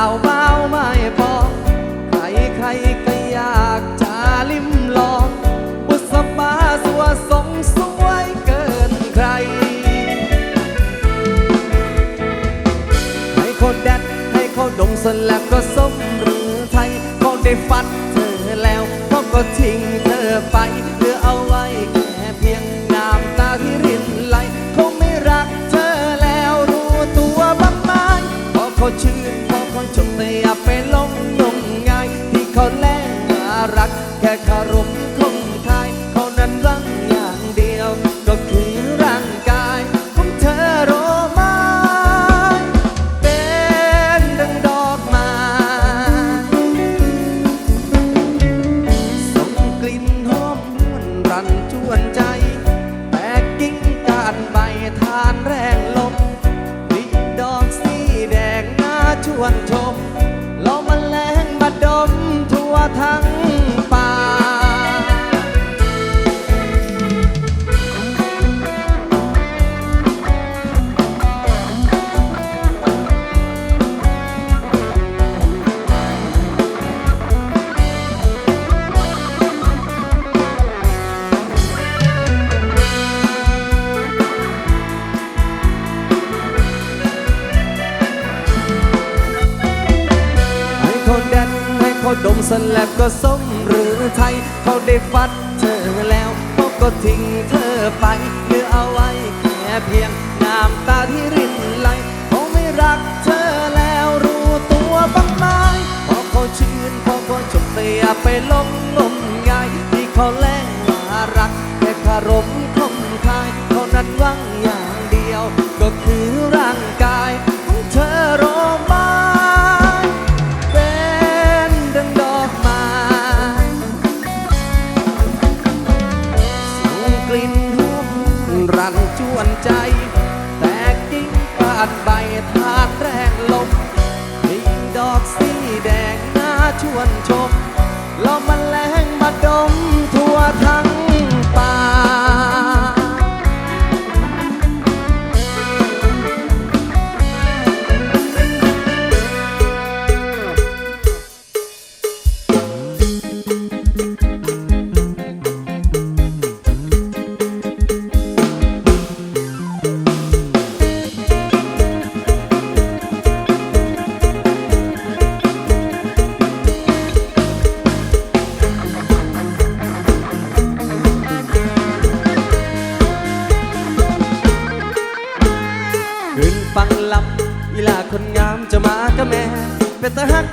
าวบ้าไม่บอกใครใครก็อยากจะลิ้มลองบุษบาสัวสงสวยเกินใคร ให้เขาแดดให้เขาดมสแล้วก็สมหรือไทยเขาได้ฟัดเธอแล้วเขาก็ทิ้งเธอไป สแล้วก็สมหรือไทย เขาได้ฟัดเธอแล้วเขาก็ทิ้งเธอไปเหลือเอาไว้แค่เพียงน้ำตาที่รินไหลเขาไม่รักเธอแล้วรู้ตัวบ้างไหมพราะเขาชื่นพราะเขาชมแต่อย่าไปหลงงมงายที่เขาแลงว่ารักแค่คารมคมคายเขานั้นหวังอย่างเดียว ก็คือร่างกาย วนใจ แตกกิ่งปาดใบ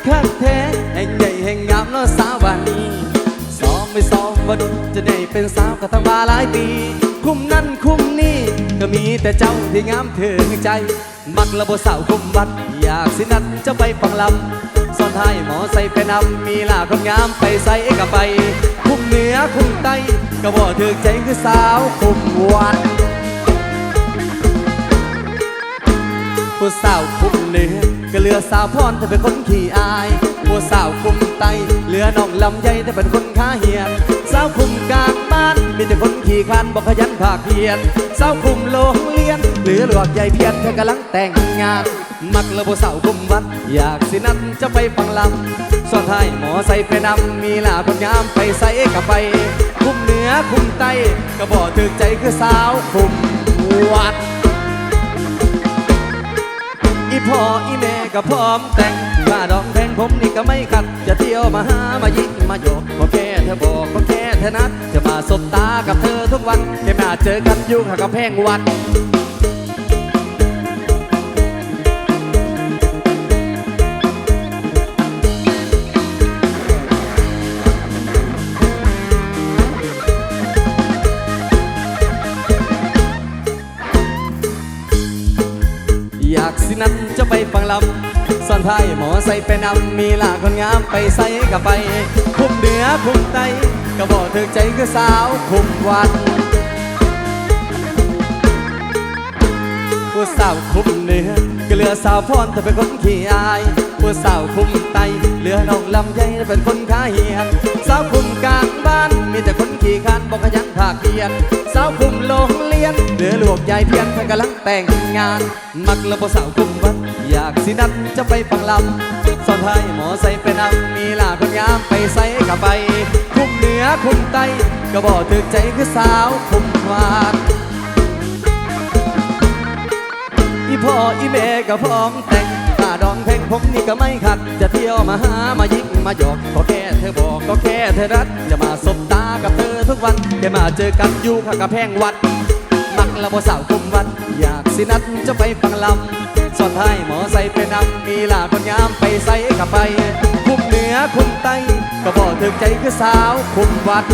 คักแท้แห่งใหญ่แห่งงามเนาะสาววานนี้ซ้อมไม่ซ้อมวันจะได้เป็นสาวก็ทั้งมาหลายปี คุ้มนั่นคุ้มนี่ก็มีแต่เจ้าที่งามถึงใจ มักระบบสาวคุ้มวัด อยากสินัดจะไปฟังลำซ่อนท้ายหมอใส่ไปนำมีลาคนงามไปใส่กับไป คุ้มเหนือคุ้มใต้ก็บ่ถึกใจคือสาวคุ้มวัดผู้สาวคุ้ม เหนือก็เหลือสาวพรแต่เป็นคนขี้อายผู้สาวคุมไต เหลือน้องลำใหญ่แต่เป็นคนขาเหียนสาวคุมกลางบ้านมีแต่คนขี้คลานบอกขยันภาคเพียนสาวคุมโรงเรียน เหลือหลวกใหญ่เพียนแค่กำลังแต่งงาน มักเลยผู้สาวคุมวัด อยากสินัดจะไปฟังลำซ้อนท้ายหมอใส่ไปนำมีลาคนงามไปใส่กับไป คุมเหนือคุมใต้ก็บอกถึกใจคือสาวคุมวัด อีพ่ออีแม่ก็พร้อมแต่งว่าดอกแทงผมนี่ก็ไม่ขัด จะเที่ยวมาหามายิกมาโยกก็แค่เธอบอกก็แค่เธอนัด จะมาสบตากับเธอทุกวันแค่มาเจอกันอยุ่งกับแพงวัน ส่วนไทยหมอใส่ไปนำมีหลาคนงามไปใส่กับไป คุมเหนือคุมไต้ก็บอกเธอใจคือสาวคุมวันผู้สาวคุมเหนือก็เหลือสาวพรแต่เป็นคนขี้อายผู้สาวคุมไตเหลือน้องลำไยเป็นคนข้าเหียนสาวคุมกลางบ้านมีแต่คนขี้ขันบอกขยันภาคเพียนสาวคุมโรงเรียนเหลือหลวงยายเพียนท่านกำลังแต่งงาน มักละบ่สาวคุมวัน อยากสินัดจะไปฟังลำสอนไทยหมอใส่ไปนำมีลาคนงามไปใส่กับไป คุ้มเหนือคุ้มไตก็บอกถึกใจคือสาวคุ้มวาดอีพ่ออีแม่ก็พร้อมแต่งตาดองแพงผมนี่ก็ไม่ขัด จะเที่ยวมาหามายิกมาหยอกก็แค่เธอบอกก็แค่เธอรัดจะมาสบตากับเธอทุกวันแค่มาเจอกันอยู่ข้างกับแพงวัด มักละบ่สาวคุมวัด อยากสินัดจะไปฟังลำ อนท้ายหมอใส่ไปนำมีลาคนงามไปใส่กับไป คุมเหนือคุมไตก็บอกถึกใจคือสาวคุมวัด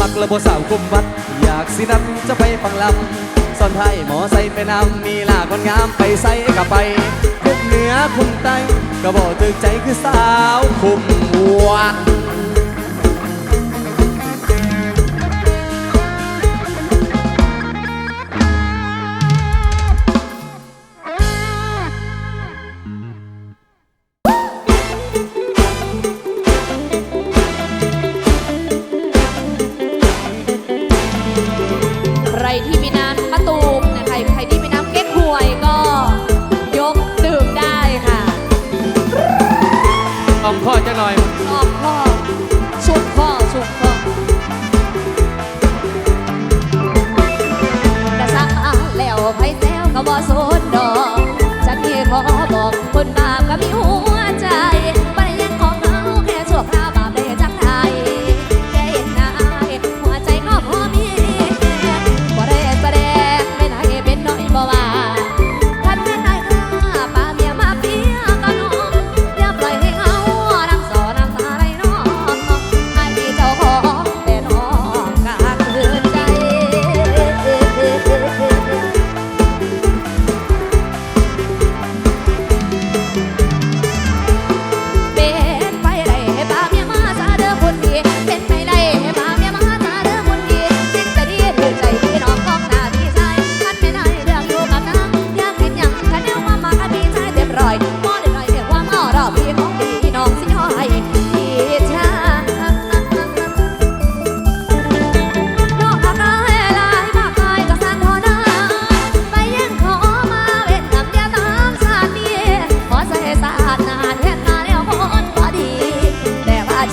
มักละบสาวคุมวัด อยากสินัดจะไปฟังลำสอนไทยหมอใส่ไปนำมีลาคนงามไปใส่กับไป คุมเหนือคุมไตก็บอกถึกใจคือสาวคุมวัด ตูม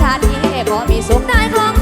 ชาตินี้ขอมีสุขได้คลอง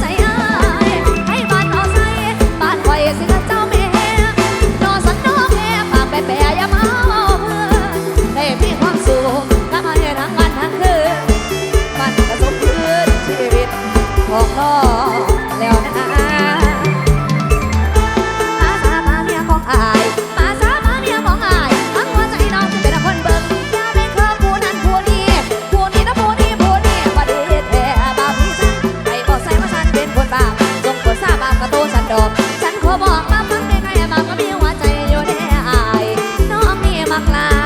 ากลา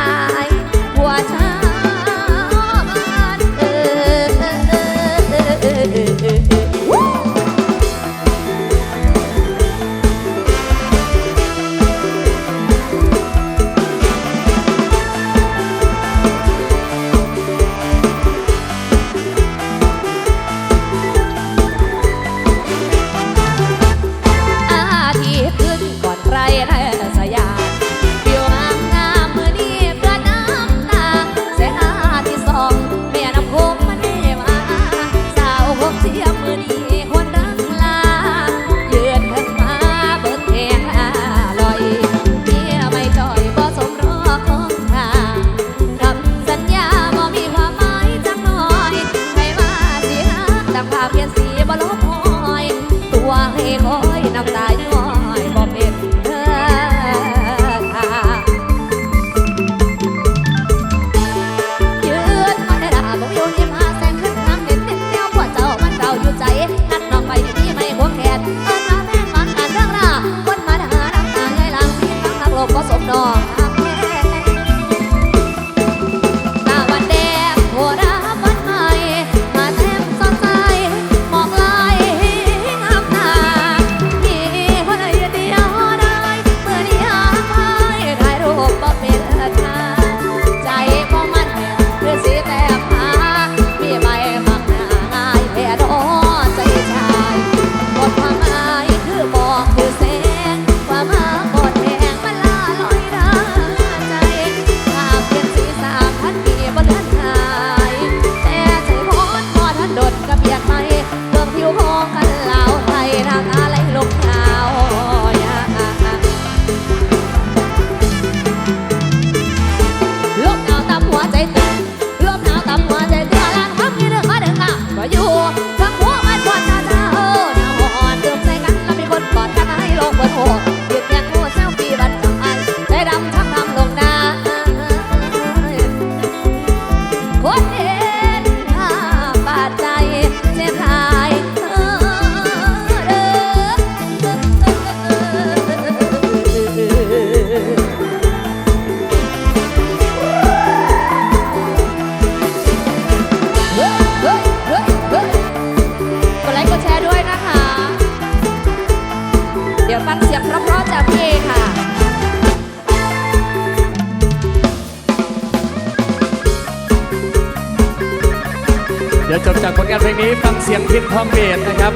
เสียงพินทองเดชนะครับ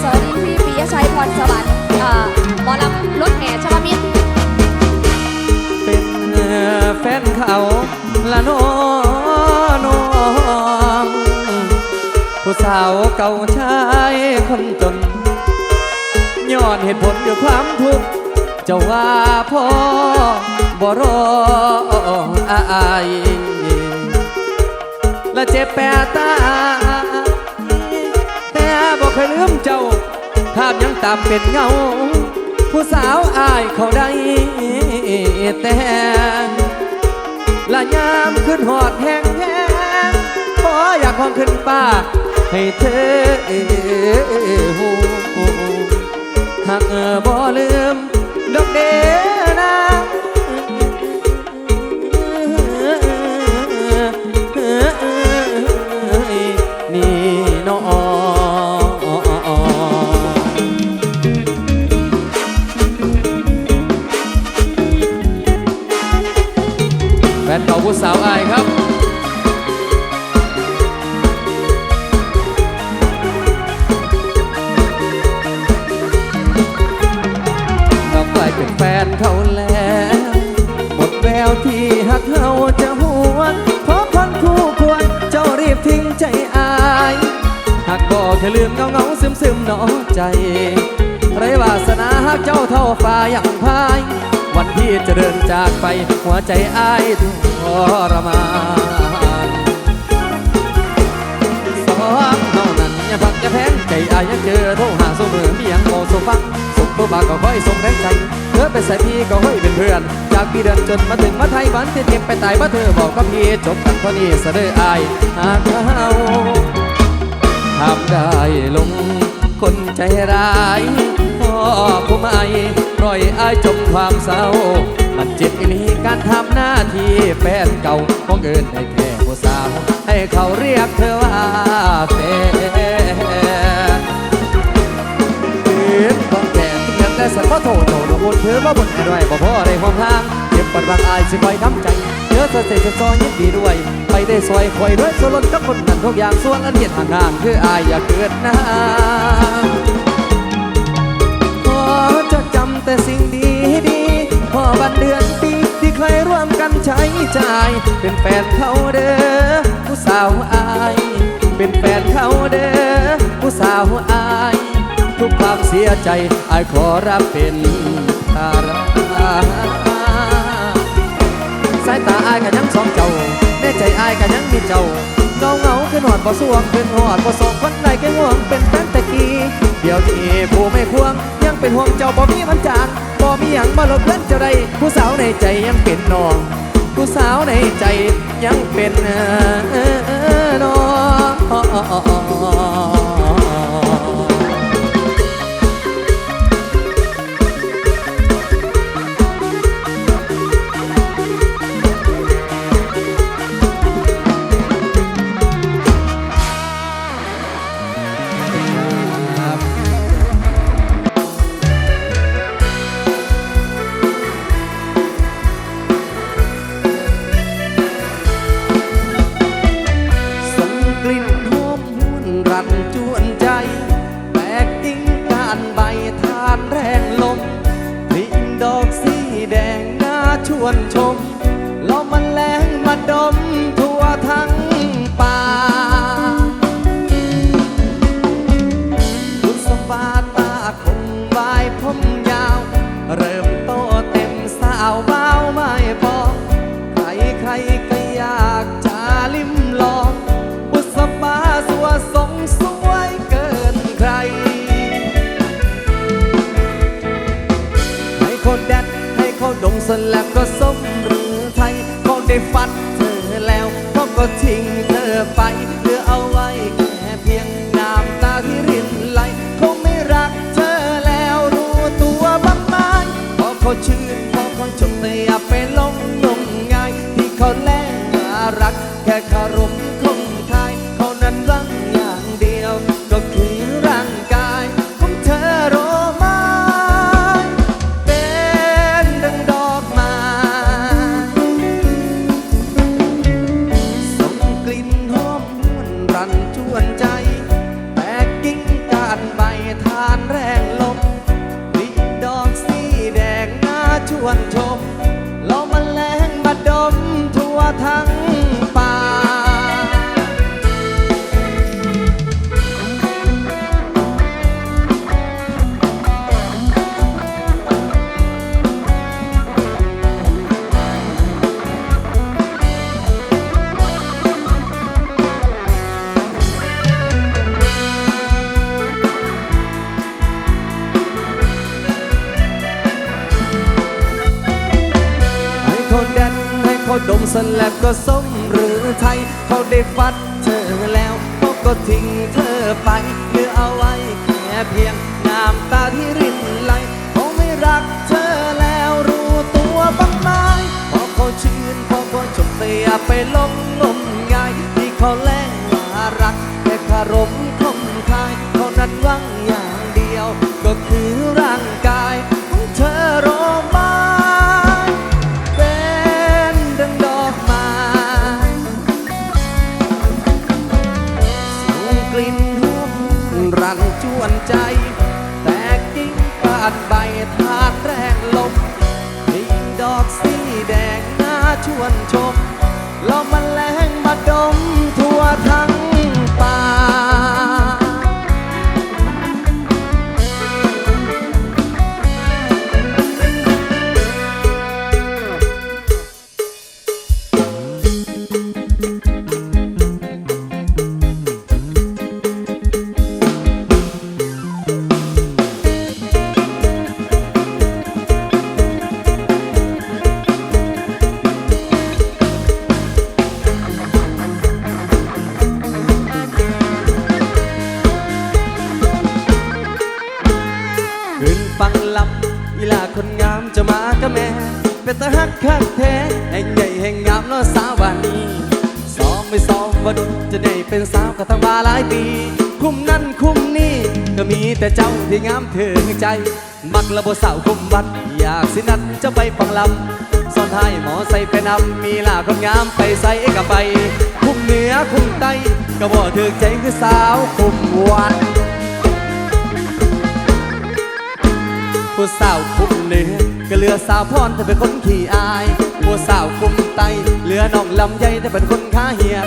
สวัสดีพี่ปิยชัยพรสวรรค์เอ่อหมอลำรถแห่ชวมิตรเป็นแฟนเขาละน้อนองผู้สาวเก่าชายคนจนย้อนเหตุผลด้วยความทุกข์เจะว่าพ่อบ่รออาย และเจ็บแปรตา แต่บอกเคยลืมเจ้าภาพยังตามเป็นเงา ผู้สาวอายเขาได้แต่ละยามขึ้นหอดแห้งแห้งขออยากห้องขึ้นป้า ให้เธอหูหากเออบ่ลืมดอกเดนะ ผู้สาวอายครับเรากลายเป็นแฟนเขาแล้ว หมดแววที่หักเขาจะหวนเพราะคนคู่ควรเจ้ารีบทิ้งใจอายหากบอกแค่ลืมเงาเงาซึมซึมหนอใจไรวาสนาหากเจ้าเท่าฟ้าอย่างพาย ที่จะเดินจากไปหัวใจอายทรมานสองเท่านั้นอย่าพักอย่าแพงใจอายยังเจอโทรหาสมือมียังโมโซฟังส่งตัวบากก็ค่อยส่งแรงใจเธอไปใส่พี่ก็ค่อยเป็นเพื่อน จากพี่เดินจนมาถึงมาไทยวันที่เจ็บไปตายมาเธอบอกกับพี่จบกันเท่านี้เสดออายหากเขาทำได้ลง คนใจร้ายพ่อผู้ไม่ปล่อยอายจมความเศร้า มันเจ็บอีนีการทำหน้าที่แฟนเก่าของเอินได้แค่ผู้สาว ให้เขาเรียกเธอว่าแฟนคืนต้องแก่ที่ยังได้สันพ่อโถโถนบุญเธอว่าบนให้ด้วยบ่พ่อได้ห้องทางเจ็บปัดบางอายสิคอยทำใจ เธอเธอเสจะซอยยินดีด้วย ไปได้ซอยคอยด้วยส่วนลดกับคนนั้นทุกอย่างส่วนอันเดียดห่างๆคืออายอย่าเกิดน้ำขอจะจำแต่สิ่งดีดีพอวันเดือนปีที่เคยร่วมกันใช้จ่าย เป็นแฟนเขาเด้อผู้สาวอาย เป็นแฟนเขาเด้อผู้สาวอายทุกความเสียใจอายขอรับเป็นภาระายตาอายกันยังสองเจ้าในใจอายกันยังมีเจ้าเงาเงาๆขึ้นอดบ่สวงขึ้นหอดบ่สองคนใดแค่ห่วงเป็นแฟนตะกี้เดี๋ยวนี้ผู้ไม่ควงยังเป็นห่วงเจ้าบ่มีมันจางบ่มีหยังมาลบเล่นเจ้าใดผู้สาวในใจยังเป็นน้องผู้สาวในใจยังเป็นน้อง ก็สมหรือไทยเขาได้ฟัดเธอแล้วเขาก็ทิ้งเธอไปเหลือเอาไว้แค่เพียงน้ำตาที่รินไหลเขาไม่รักเธอแล้วรู้ตัวบ้างไหมพอเขาชื่นพอเขาจบแต่อย่าไปหลงงมงายที่เขาแล้งว่ารักแค่คารมคมคายเขานั้นวังอย่างยว แต่เจ้าที่งามถึงใจ มักระบบสาวคุ้มวัด อยากสินัดจะไปฟังลำซ่อนให้หมอใส่ไปนำมีลาคนงามไปใส่กับไป คุ้มเหนือคุ้มใต้ก็บ่ถึกใจคือสาวคุ้มวัดผู้สาวคุ้มเหนือก็เลือสาวพรแต่เป็นคนขี้อาย ผู้สาวคุมไตเหลือน้องลำไยแต่เป็นคนขาเหีย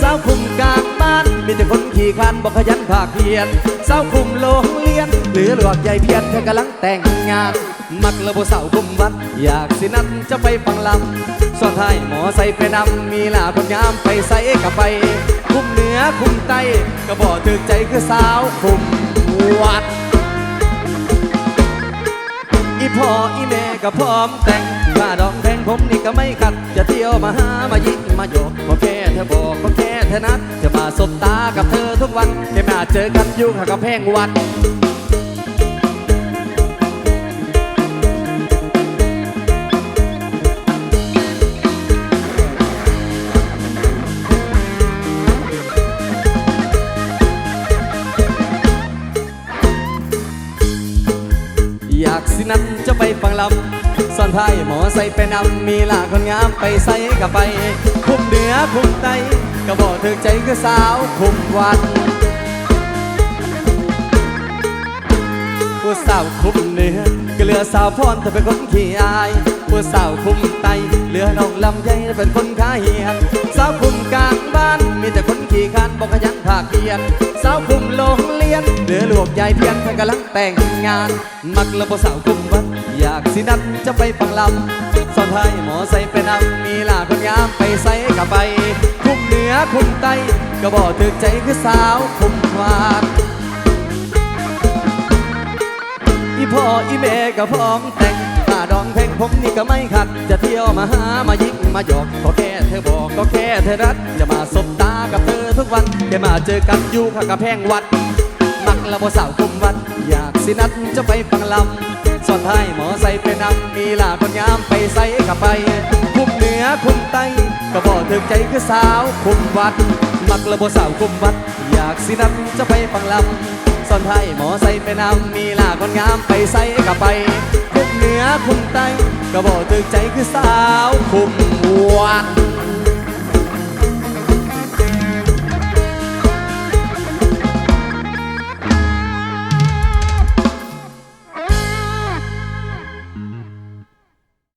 สาวคุมกลางบ้านมีแต่คนขี้คันบอกขยันภาคเพียนสาวคุมโรงเรียนเหลือหลวกใหญ่เพียนเธอกำลังแต่งงาน มักระบบสาวคุมวัด อยากสินัดจะไปฟังลำซ้อนท้ายหมอใส่ไปนำมีลาคนงามไปใส่กับไป คุมเหนือคุมไตก็บอกถึกใจคือสาวคุมวัดอีพ่ออีแม่ก็พร้อมแต่งค่าดองแพง ผมนี่ก็ไม่ขัด จะเที่ยวมาหามายิงมาโยกก็แค่เธอบอกก็แค่เธอนัด จะมาสบตากับเธอทุกวันแค่มาเจอกันอยุ่งหากำแพงวัดอยากสินั้นจะไปฟังลำ ซ่อนท้ายหมอใส่ไปนำมีลาคนงามไปใส่กับไป คุมเหนือคุมใต้ก็บอกถึกใจคือสาวคุมวัดผู้สาวคุมเหนือก็เหลือสาวพรแต่เป็นคนขี้อายผู้สาวคุมไตเหลือน้องลำไยเป็นคนขาเหียนสาวคุมกลางบ้านมีแต่คนขี้คันบอกขยันภาคเพียนสาวคุมโรงเรียนเหลือหลวกใหญ่เพียนท่านกำลังแต่งงาน มักระบบสาวคุมวัด อยากสินัดจะไปฟังลำสอนไทยหมอใส่ไปนำมีลาคนงามไปใส่กับไป คุ้มเหนือคุ้มไตก็บอกถึกใจคือสาวคุ้มวัดอีพ่ออีแม่ก็พร้อมแต่งตาดองแพงผมนี่ก็ไม่ขัด จะเที่ยวมาหามายิกมาหยอกก็แค่เธอบอกก็แค่เธอรักจะมาสบตากับเธอทุกวันแค่มาเจอกันอยู่ข้างกำแพงวัด มักละบ่สาวคุมวัด อยากสินัดจะไปฟังลำสอนท้ายหมอใส่ไปนำมีลาคนงามไปใส่กับไป คุมเหนือคุมใต้ก็บอกถึงใจคือสาวคุมวัด มักละบ่สาวคุมวัด อยากสินัดจะไปฟังลำซ่อนไทยหมอใส่ไปนำมีลาคนงามไปใส่กับไป คุมเหนือคุมใต้ก็บอกถึกใจคือสาวคุมวัด